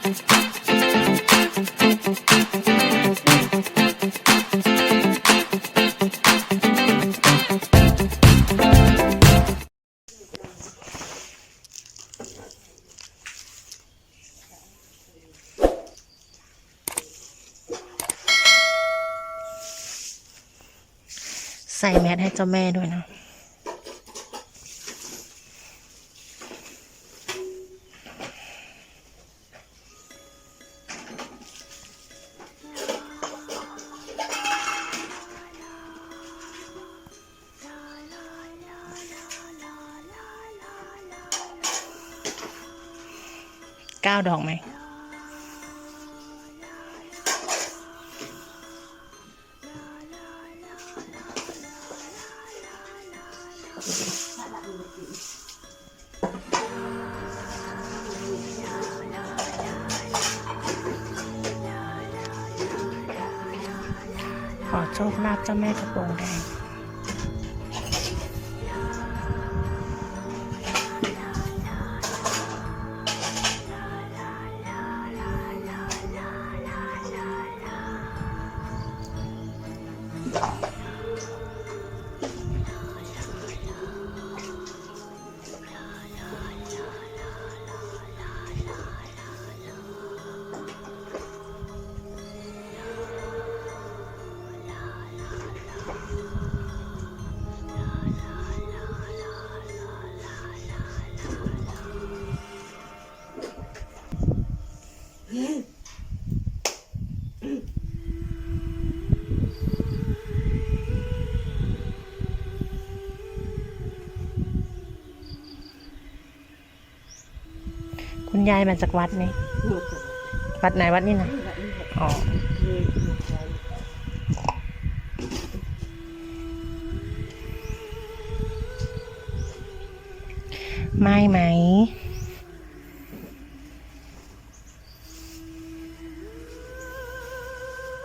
ใส่แมสให้เจ้าแม่ด้วยนะ เก้าดอกไหมขอโชคลาภเจ้าแม่กระโปรงแดง คุณยายมาจากวัดนี่วัดไหนวัดนี่นะอ๋อไม่ไหม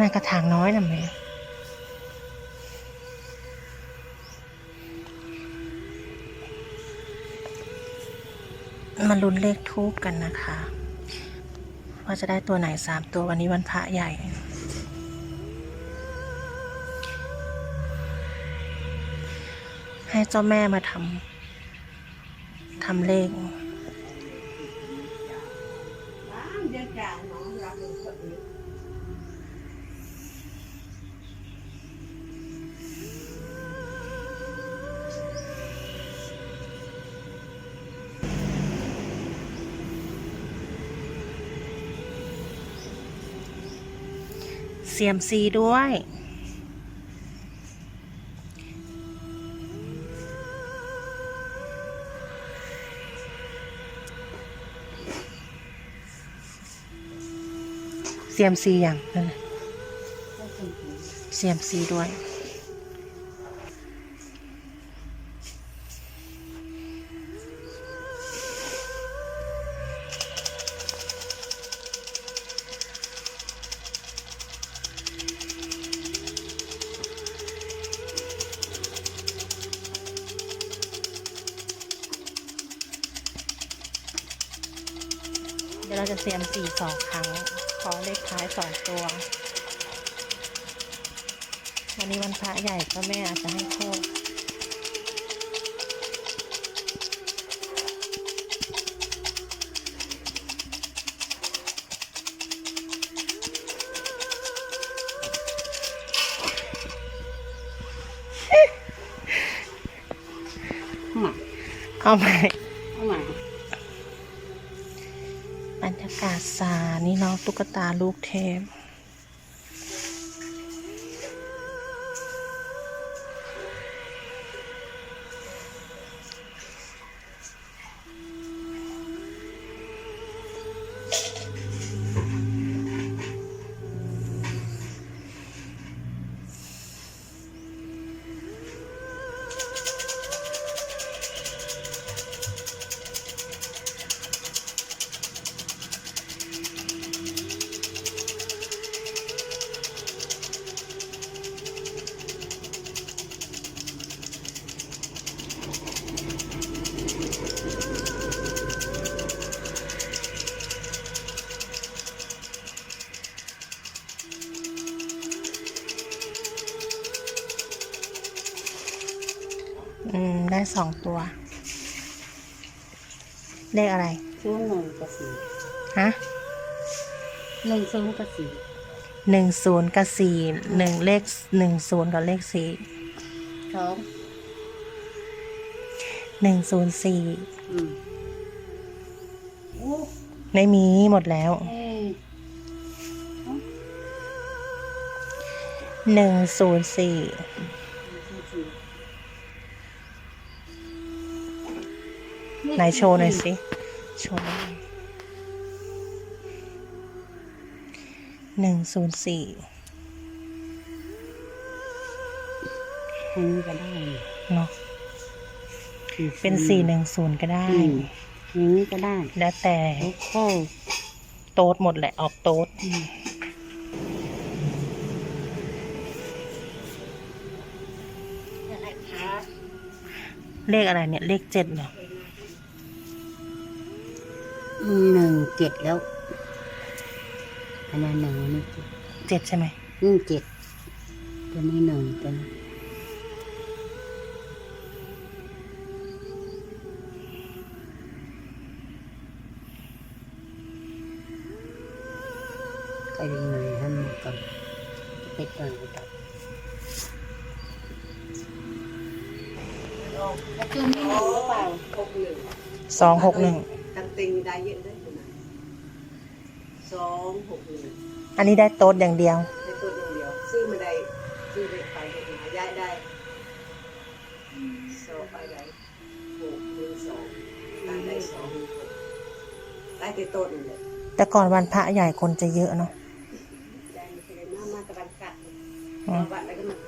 นายกระถางน้อยนะแม่ มาลุ้นเลขทูบกันนะคะ ว่าจะได้ตัวไหนสามตัววันนี้วันพระใหญ่ให้เจ้าแม่มาทำทำเลข เซียมซีด้วย เซียมซีอย่างนั่นเซียมซีด้วย จะเสียมสี่สองครั้ง ขอเลขท้ายสองตัว วันนี้วันพระใหญ่ก็แม่อาจจะให้โชคเอาใหม่ นี่น้องตุ๊กตาลูกเทพ ได้สองตัว เลขอะไรศูนย์หนึ่งกับสี่ฮะหนึ่งศูนย์กับสี่หนึ่งศูนย์กับสี่หนึ่งเลขหนึ่งศูนย์กับเลขสี่สองหนึ่งศูนย์สี่อืมโอ้ไม่มีหมดแล้วเอ้ยหนึ่งศูนย์สี่ ไหนโชว์หน่อยสิโชว์หน่อยหนึ่งศูนย์สี่อันนี้ก็ได้เนาะเป็นสี่หนึ่งศูนย์ก็ได้อืมอย่างนี้ก็ได้ แล้วแต่โอ้โหโต๊ดหมดแหละออกโต๊ดอะไรคะเลขอะไรเนี่ย เลขเจ็ดเหรอ หนึ่งเจ็ดแล้วอันนั้นหนึ่งอันนี้เจ็ดเจ็ดใช่ไหมอืมเจ็ดตัวนี้หนึ่งตัวนี้ไปดูหน่อยให้มันก่อนจะไปก่อนไปต่อแล้วตัวนี้หนึ่งหรือเปล่าหกหนึ่งสองหกหนึ่งกัน ติงได้เยอะได้ขนาดสองหกหนึ่งอันนี้ได้โต๊ดอย่างเดียวในตัวเดียว ซื้อมาได้ซื้อได้ไปได้มาย้ายได้สองไปได้หกหนึ่งสองได้ได้สองหนึ่งหกได้แต่ต้นเลยแต่ก่อนวันพระใหญ่คนจะเยอะเนาะได้ไม่เคยมามาตะวันกัดอืมวัดแล้วก็มาไว้นี่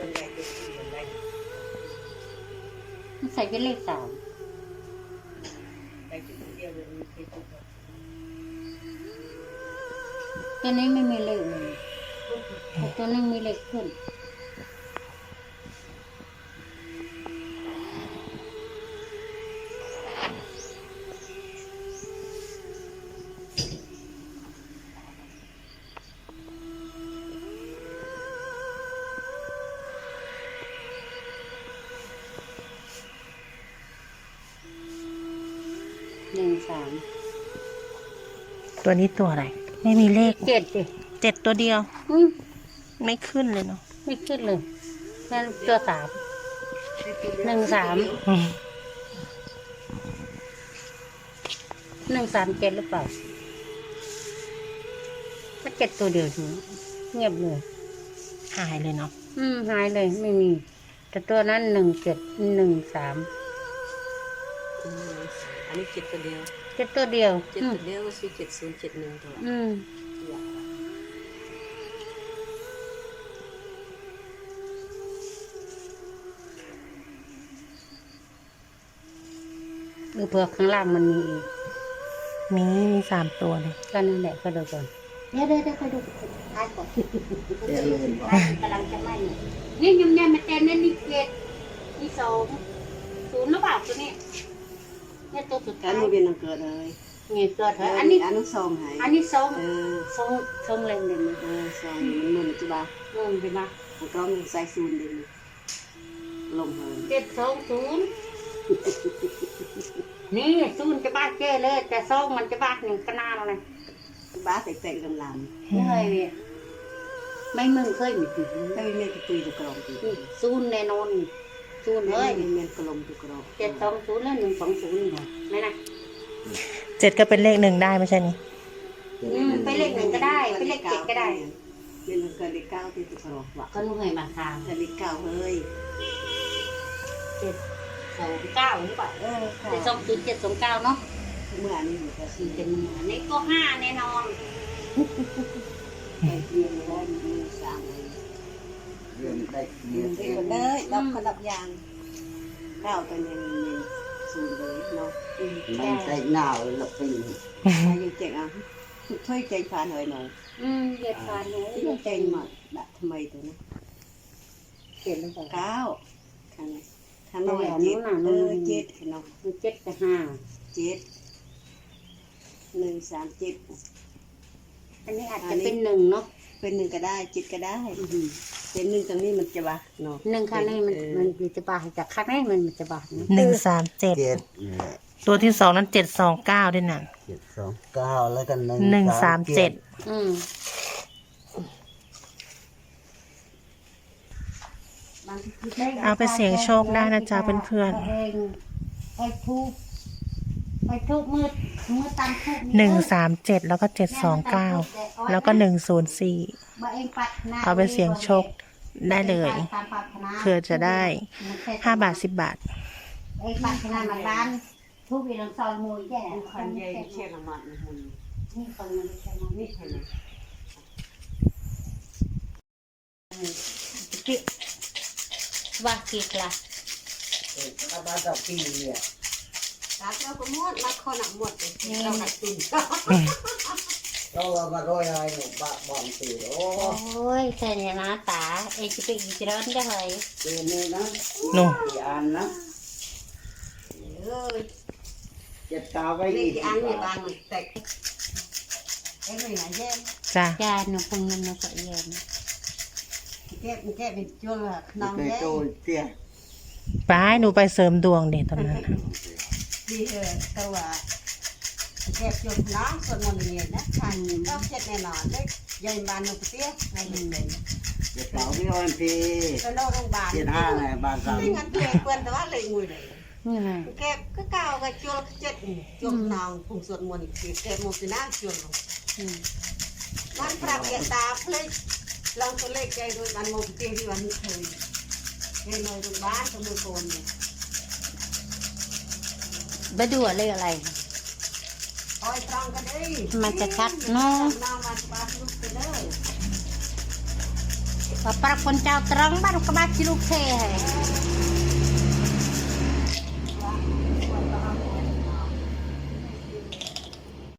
มันใส่ไรมันใส่เป็นเลขสามใหญ่จุดเดียวเลยมันเคยถูกแบบตัวนี้ไม่มีเลขเลยแต่ตัวนี้มีเลขขึ้น สามตัวนี้ตัวอะไร ไม่มีเลขเจ็ดดิเจ็ดตัวเดียว อืมไม่ขึ้นเลยเนาะไม่ขึ้นเลยนั่นตัวสามหนึ่งสามอืมหนึ่งสามเจ็ดหรือเปล่าก็เจ็ดตัวเดียวถึงเงียบเลย หายเลยเนาะอืมหายเลยไม่มี แต่ตัวนั้นหนึ่งเจ็ดหนึ่งสาม อันนี้เจ็ดตัวเดียวเจ็ดตัวเดียวเจ็ดอืมตัวเดียวก็คือเจ็ดศูนย์เจ็ดหนึ่งตัวอืมเออเผื่อข้างล่างมันมีอีกมีมีสามตัวเลยก็นั่นแหละก็ดูก่อนเดี๋ยวเดี๋ยวเดี๋ยวค่อยดูท้ายก่อนกำลังจะไหม้เนี่ยนี่ยุ่งยากมาแต่นั่นนี่เจ็ดนี่สองศูนย์หรือเปล่าตัวนี้ เนี่ยตัวสุดท้าอัยนนี้เป็นนังเกิดเลยนี่เกิดเหรออันนี้ อันนี้ซองหายอันนี้สองเออสองสองเล่มเลยมั้ยเออซองมันมึนจุบะงงไปมามันก็มันใส่ซูนดินลงเฮินเจ็ดสองศูนย์นี่ศูนย์จะบ้าเจ้เลย แต่สองมันจะบ้าหนึ่งก็น่าเลยบ้าแตกๆลำลไม่เคยเว้ยไม่มึงเคยมีติดำถ้าไม่เมียนตุยตุกรองตุยศูนย์แน่นอน ศูนย์เฮ้เฮ้ยยเมียนกลมตุกรองเจ็ดสองศูนย์แล้วหนึ่งสองศูนย์นี่ค่ะไม่นะเจ็ดก็เป็นเลขหนึ่งได้ไม่ใช่นี่อืมไปเลขหนึ่งก็ได้ไปเลขเจ็ดก็ได้เป็นเกิดเลขเก้าที่ตุกรองว่ะก็นุ่งเคยมาทางเกิดเลขเก้าเฮ้ยเจ็ดสองเก้าหรือเปล่าเออค่ะเจ็ดสองศูนย์เจ็ดสองเก้าเนาะเมื่อนี้มันก็สี่เป็นอันนี้ก็ห้าแน่นอนเรียนได้มีสามเลยเรื่องได้เรีเมียยนได้เลยรับขนับยางเก้าตัวนี้มีศูนย์เลยเนาะอืมมันใส่หนาวแล้วปีอายุเจ็ดอะ thôi chạy phản hồi nổ อืมเด็ดขาดเลย cái chạy mà đã tham mày tụi nó เขียนลงไป cáo thằng này thằng Đây nó là là chết nó là nó- ơ chết thì nó มันเจ็ดกับห้า chết nương sám chết อันนี้อาจจะเป็นหนึ่งเนาะ bên nương cả đai chết cả đai bên nương tầng này mình chả bà nó หนึ่งข้างในมันมันอยู่จะบาดจากข้างในมันมันจะบาดนะหนึ่งสามเจ็ดเจ็ดตัวที่สองนั้นเจ็ดสองเก้าด้วยนะเจ็ดสองเก้าแล้วกันหนึ่งหนึ่งสามเจ็ดอืมเอาไปเสี่ยงโชคได้นะจ๊ะเพื่อนเอง ไปทุบไปทุบมือมือตามทุบๆหนึ่งสามเจ็ดแล้วก็เจ็ดสองเก้าแล้วก็หนึ่งศูนย์สี่เอาไปเสี่ยงโชคได้เลยเผื่อจะได้ห้าบาทสิบบาทเองปัดขนาดมาร้านทุบอีหลังซอยมวยแย่ khăn dây che là mặt này hùn นี่คนมันใช่ไหม biết thế này กิว่ากิกละถ้าบ้านกั รัเราก็หมดรักคนอะหมดเลยเราหนักตุ่นเราเรามาด้วยอะไรหนูบะบอมสีโอ้โอ้ยแต่เนี้ยนะตาเอจิเป็นอีจร้อนได้เลยตีนี่นะนูตีอันนะเอ้ยเจ็บตาไว้ดีกอันเนี้ยบางแตกเอ็งไมไหนเย็นจ้าจ้าหนูคงมันหนูก็เย็นแก้แก้เป็นจุลน้องแก้ป้าหนูไปเสริมดวงเด็ดตอนนั้น ดีเออตัวเก็บจุบน้องส่วนมนต์เนี่ยนะทันก็เจ็ดแน่นอนเลยยังบานหนุกเตี้ยในหนึ่งเลยเก็บเป่าพี่โอนพีตอนเราโรงพาบาลเจ็ดห้าไงบานสามไม่งั้นเพลงเปิ้นแต่ว่าเลยงุ่ยเลยเก็บก็เก่าก็จวลเจ็ดจุลน้องปุ่ส่วนมนต์เก็บหมดสินะจวลมันปรับเกียตาเพลยลองตัวเลขใจโดยบันหมดเตี้ยที่วันนี้เคยในโรงพยาบาลสมุทคนเนี่ย บดัวเลยอะไร มันจะชัดเนาะพอปรากฏเจ้าตรังบ้านกบาจิลุเค่ห้